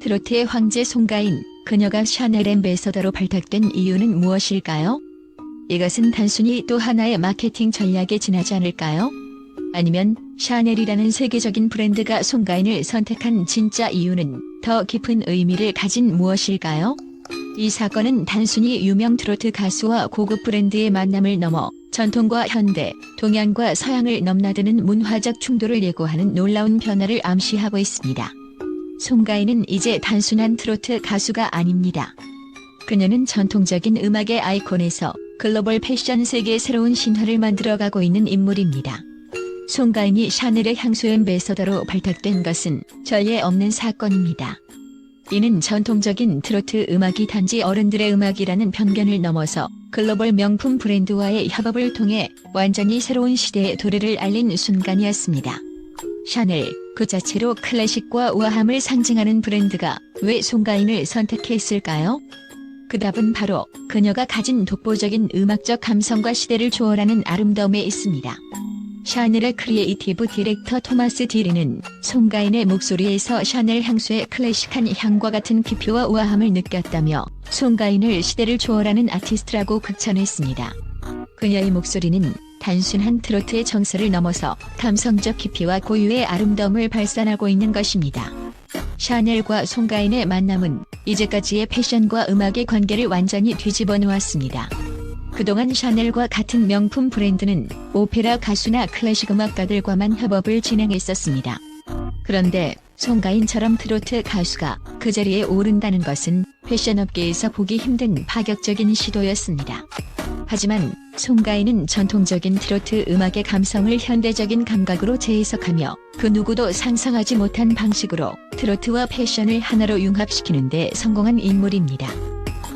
트로트의 황제 송가인, 그녀가 샤넬 앰베서더로 발탁된 이유는 무엇일까요? 이것은 단순히 또 하나의 마케팅 전략에 지나지 않을까요? 아니면 샤넬이라는 세계적인 브랜드가 송가인을 선택한 진짜 이유는 더 깊은 의미를 가진 무엇일까요? 이 사건은 단순히 유명 트로트 가수와 고급 브랜드의 만남을 넘어 전통과 현대, 동양과 서양을 넘나드는 문화적 충돌을 예고하는 놀라운 변화를 암시하고 있습니다. 송가인은 이제 단순한 트로트 가수가 아닙니다. 그녀는 전통적인 음악의 아이콘에서 글로벌 패션 세계의 새로운 신화를 만들어가고 있는 인물입니다. 송가인이 샤넬의 향수 엠베서더로 발탁된 것은 전례 없는 사건입니다. 이는 전통적인 트로트 음악이 단지 어른들의 음악이라는 편견을 넘어서 글로벌 명품 브랜드와의 협업을 통해 완전히 새로운 시대의 도래를 알린 순간이었습니다. 샤넬, 그 자체로 클래식과 우아함을 상징하는 브랜드가 왜 송가인을 선택했을까요? 그 답은 바로 그녀가 가진 독보적인 음악적 감성과 시대를 초월하는 아름다움에 있습니다. 샤넬의 크리에이티브 디렉터 토마스 디리는 송가인의 목소리에서 샤넬 향수의 클래식한 향과 같은 깊이와 우아함을 느꼈다며 송가인을 시대를 초월하는 아티스트라고 극찬했습니다. 그녀의 목소리는 단순한 트로트의 정서를 넘어서 감성적 깊이와 고유의 아름다움을 발산하고 있는 것입니다. 샤넬과 송가인의 만남은 이제까지의 패션과 음악의 관계를 완전히 뒤집어 놓았습니다. 그동안 샤넬과 같은 명품 브랜드는 오페라 가수나 클래식 음악가들과만 협업을 진행했었습니다. 그런데 송가인처럼 트로트 가수가 그 자리에 오른다는 것은 패션업계에서 보기 힘든 파격적인 시도였습니다. 하지만 송가인은 전통적인 트로트 음악의 감성을 현대적인 감각으로 재해석하며 그 누구도 상상하지 못한 방식으로 트로트와 패션을 하나로 융합시키는 데 성공한 인물입니다.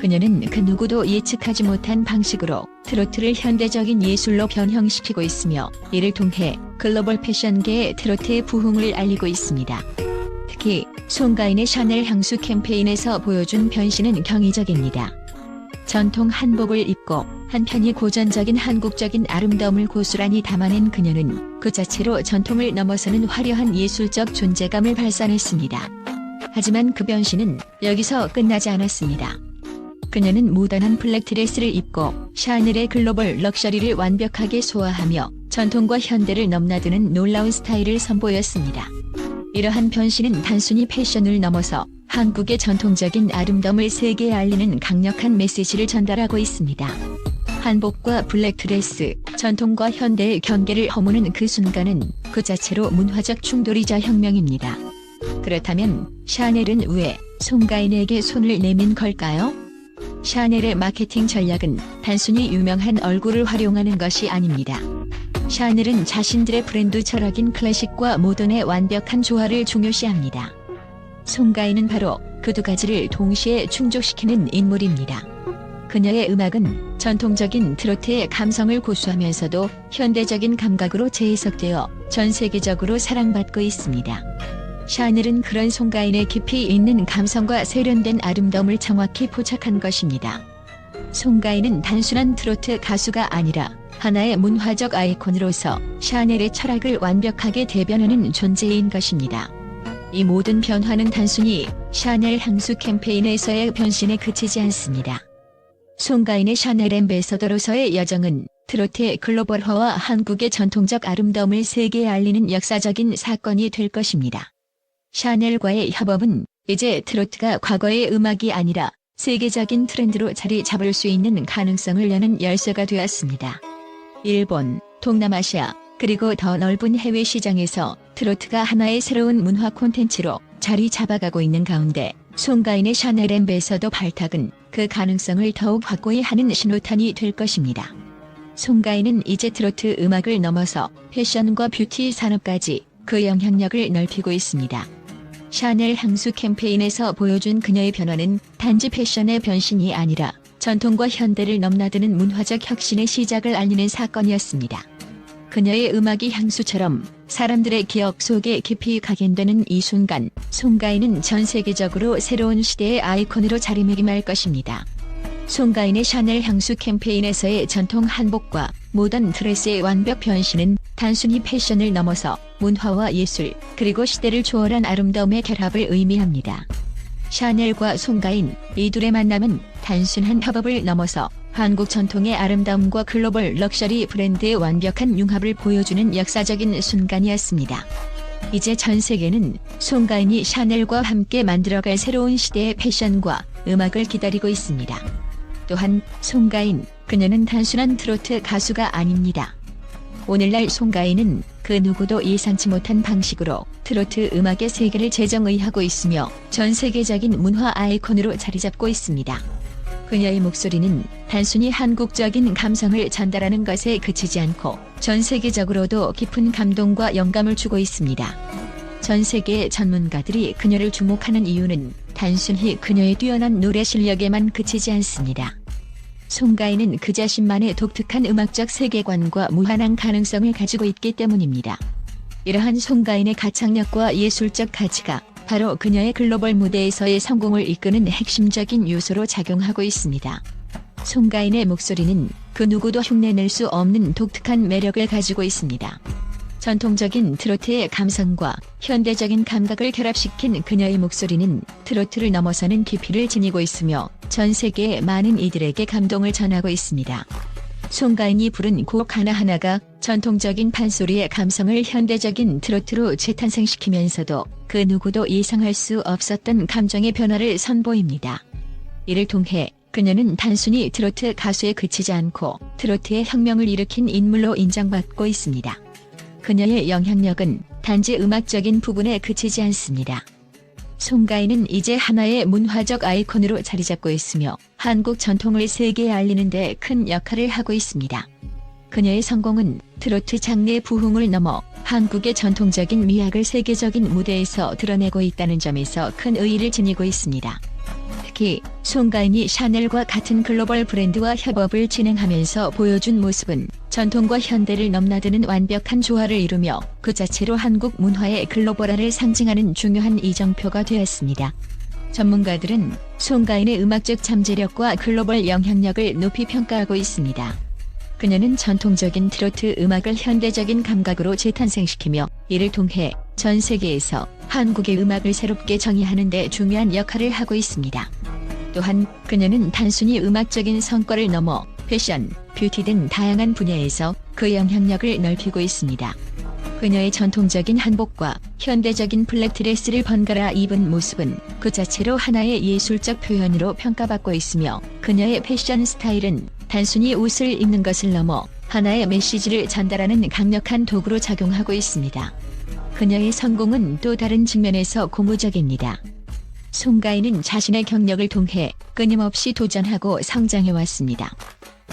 그녀는 그 누구도 예측하지 못한 방식으로 트로트를 현대적인 예술로 변형시키고 있으며 이를 통해 글로벌 패션계의 트로트의 부흥을 알리고 있습니다. 특히 송가인의 샤넬 향수 캠페인에서 보여준 변신은 경이적입니다. 전통 한복을 입고 한편이 고전적인 한국적인 아름다움을 고스란히 담아낸 그녀는 그 자체로 전통을 넘어서는 화려한 예술적 존재감을 발산했습니다. 하지만 그 변신은 여기서 끝나지 않았습니다. 그녀는 모던한 블랙드레스를 입고 샤넬의 글로벌 럭셔리를 완벽하게 소화하며 전통과 현대를 넘나드는 놀라운 스타일을 선보였습니다. 이러한 변신은 단순히 패션을 넘어서 한국의 전통적인 아름다움을 세계에 알리는 강력한 메시지를 전달하고 있습니다. 한복과 블랙드레스, 전통과 현대의 경계를 허무는 그 순간은 그 자체로 문화적 충돌이자 혁명입니다. 그렇다면 샤넬은 왜 송가인에게 손을 내민 걸까요? 샤넬의 마케팅 전략은 단순히 유명한 얼굴을 활용하는 것이 아닙니다. 샤넬은 자신들의 브랜드 철학인 클래식과 모던의 완벽한 조화를 중요시합니다. 송가인은 바로 그 두 가지를 동시에 충족시키는 인물입니다. 그녀의 음악은 전통적인 트로트의 감성을 고수하면서도 현대적인 감각으로 재해석되어 전 세계적으로 사랑받고 있습니다. 샤넬은 그런 송가인의 깊이 있는 감성과 세련된 아름다움을 정확히 포착한 것입니다. 송가인은 단순한 트로트 가수가 아니라 하나의 문화적 아이콘으로서 샤넬의 철학을 완벽하게 대변하는 존재인 것입니다. 이 모든 변화는 단순히 샤넬 향수 캠페인에서의 변신에 그치지 않습니다. 송가인의 샤넬 엠베서더로서의 여정은 트로트의 글로벌화와 한국의 전통적 아름다움을 세계에 알리는 역사적인 사건이 될 것입니다. 샤넬과의 협업은 이제 트로트가 과거의 음악이 아니라 세계적인 트렌드로 자리 잡을 수 있는 가능성을 여는 열쇠가 되었습니다. 일본, 동남아시아, 그리고 더 넓은 해외 시장에서 트로트가 하나의 새로운 문화 콘텐츠로 자리 잡아가고 있는 가운데 송가인의 샤넬 엠베서더 발탁은 그 가능성을 더욱 확고히 하는 신호탄이 될 것입니다. 송가인은 이제 트로트 음악을 넘어서 패션과 뷰티 산업까지 그 영향력을 넓히고 있습니다. 샤넬 향수 캠페인에서 보여준 그녀의 변화는 단지 패션의 변신이 아니라 전통과 현대를 넘나드는 문화적 혁신의 시작을 알리는 사건이었습니다. 그녀의 음악이 향수처럼 사람들의 기억 속에 깊이 각인되는 이 순간, 송가인은 전 세계적으로 새로운 시대의 아이콘으로 자리매김할 것입니다. 송가인의 샤넬 향수 캠페인에서의 전통 한복과 모던 드레스의 완벽 변신은 단순히 패션을 넘어서 문화와 예술, 그리고 시대를 초월한 아름다움의 결합을 의미합니다. 샤넬과 송가인 이 둘의 만남은 단순한 협업을 넘어서 한국 전통의 아름다움과 글로벌 럭셔리 브랜드의 완벽한 융합을 보여주는 역사적인 순간이었습니다. 이제 전 세계는 송가인이 샤넬과 함께 만들어갈 새로운 시대의 패션과 음악을 기다리고 있습니다. 또한 송가인, 그녀는 단순한 트로트 가수가 아닙니다. 오늘날 송가인은 그 누구도 예상치 못한 방식으로 트로트 음악의 세계를 재정의하고 있으며 전 세계적인 문화 아이콘으로 자리 잡고 있습니다. 그녀의 목소리는 단순히 한국적인 감성을 전달하는 것에 그치지 않고 전 세계적으로도 깊은 감동과 영감을 주고 있습니다. 전 세계 전문가들이 그녀를 주목하는 이유는 단순히 그녀의 뛰어난 노래 실력에만 그치지 않습니다. 송가인은 그 자신만의 독특한 음악적 세계관과 무한한 가능성을 가지고 있기 때문입니다. 이러한 송가인의 가창력과 예술적 가치가 바로 그녀의 글로벌 무대에서의 성공을 이끄는 핵심적인 요소로 작용하고 있습니다. 송가인의 목소리는 그 누구도 흉내낼 수 없는 독특한 매력을 가지고 있습니다. 전통적인 트로트의 감성과 현대적인 감각을 결합시킨 그녀의 목소리는 트로트를 넘어서는 깊이를 지니고 있으며 전 세계의 많은 이들에게 감동을 전하고 있습니다. 송가인이 부른 곡 하나하나가 전통적인 판소리의 감성을 현대적인 트로트로 재탄생시키면서도 그 누구도 예상할 수 없었던 감정의 변화를 선보입니다. 이를 통해 그녀는 단순히 트로트 가수에 그치지 않고 트로트의 혁명을 일으킨 인물로 인정받고 있습니다. 그녀의 영향력은 단지 음악적인 부분에 그치지 않습니다. 송가인은 이제 하나의 문화적 아이콘으로 자리 잡고 있으며 한국 전통을 세계에 알리는 데 큰 역할을 하고 있습니다. 그녀의 성공은 트로트 장르의 부흥을 넘어 한국의 전통적인 미학을 세계적인 무대에서 드러내고 있다는 점에서 큰 의의를 지니고 있습니다. 특히 송가인이 샤넬과 같은 글로벌 브랜드와 협업을 진행하면서 보여준 모습은 전통과 현대를 넘나드는 완벽한 조화를 이루며 그 자체로 한국 문화의 글로벌화를 상징하는 중요한 이정표가 되었습니다. 전문가들은 송가인의 음악적 잠재력과 글로벌 영향력을 높이 평가하고 있습니다. 그녀는 전통적인 트로트 음악을 현대적인 감각으로 재탄생시키며 이를 통해 전 세계에서 한국의 음악을 새롭게 정의하는 데 중요한 역할을 하고 있습니다. 또한 그녀는 단순히 음악적인 성과를 넘어 패션, 뷰티 등 다양한 분야에서 그 영향력을 넓히고 있습니다. 그녀의 전통적인 한복과 현대적인 블랙드레스를 번갈아 입은 모습은 그 자체로 하나의 예술적 표현으로 평가받고 있으며 그녀의 패션 스타일은 단순히 옷을 입는 것을 넘어 하나의 메시지를 전달하는 강력한 도구로 작용하고 있습니다. 그녀의 성공은 또 다른 측면에서 고무적입니다. 송가인은 자신의 경력을 통해 끊임없이 도전하고 성장해 왔습니다.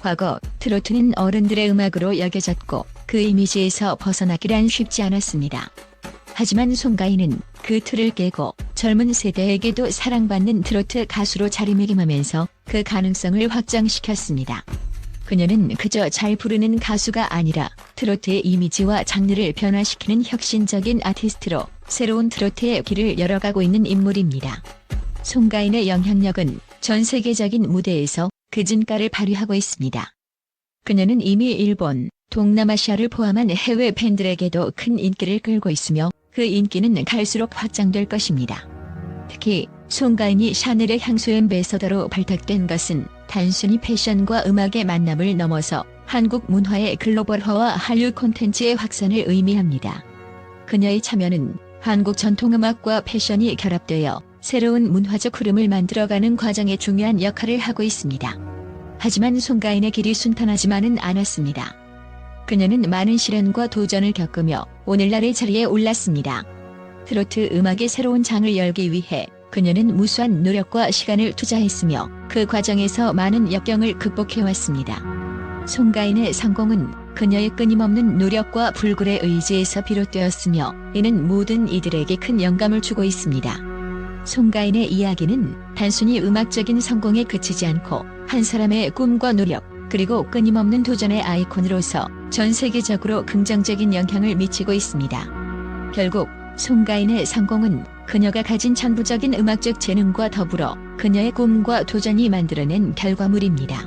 과거 트로트는 어른들의 음악으로 여겨졌고 그 이미지에서 벗어나기란 쉽지 않았습니다. 하지만 송가인은 그 틀을 깨고 젊은 세대에게도 사랑받는 트로트 가수로 자리매김하면서 그 가능성을 확장시켰습니다. 그녀는 그저 잘 부르는 가수가 아니라 트로트의 이미지와 장르를 변화시키는 혁신적인 아티스트로 새로운 트로트의 길을 열어가고 있는 인물입니다. 송가인의 영향력은 전 세계적인 무대에서 그 진가를 발휘하고 있습니다. 그녀는 이미 일본, 동남아시아를 포함한 해외 팬들에게도 큰 인기를 끌고 있으며 그 인기는 갈수록 확장될 것입니다. 특히 송가인이 샤넬의 향수 엠베서더로 발탁된 것은 단순히 패션과 음악의 만남을 넘어서 한국 문화의 글로벌화와 한류 콘텐츠의 확산을 의미합니다. 그녀의 참여는 한국 전통음악과 패션이 결합되어 새로운 문화적 흐름을 만들어가는 과정에 중요한 역할을 하고 있습니다. 하지만 송가인의 길이 순탄하지만은 않았습니다. 그녀는 많은 시련과 도전을 겪으며 오늘날의 자리에 올랐습니다. 트로트 음악의 새로운 장을 열기 위해 그녀는 무수한 노력과 시간을 투자했으며 그 과정에서 많은 역경을 극복해왔습니다. 송가인의 성공은 그녀의 끊임없는 노력과 불굴의 의지에서 비롯되었으며 이는 모든 이들에게 큰 영감을 주고 있습니다. 송가인의 이야기는 단순히 음악적인 성공에 그치지 않고 한 사람의 꿈과 노력 그리고 끊임없는 도전의 아이콘으로서 전 세계적으로 긍정적인 영향을 미치고 있습니다. 결국 송가인의 성공은 그녀가 가진 천부적인 음악적 재능과 더불어 그녀의 꿈과 도전이 만들어낸 결과물입니다.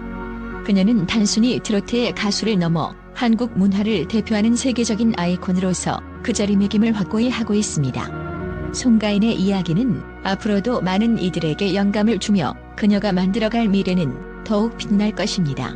그녀는 단순히 트로트의 가수를 넘어 한국 문화를 대표하는 세계적인 아이콘으로서 그 자리매김을 확고히 하고 있습니다. 송가인의 이야기는 앞으로도 많은 이들에게 영감을 주며 그녀가 만들어갈 미래는 더욱 빛날 것입니다.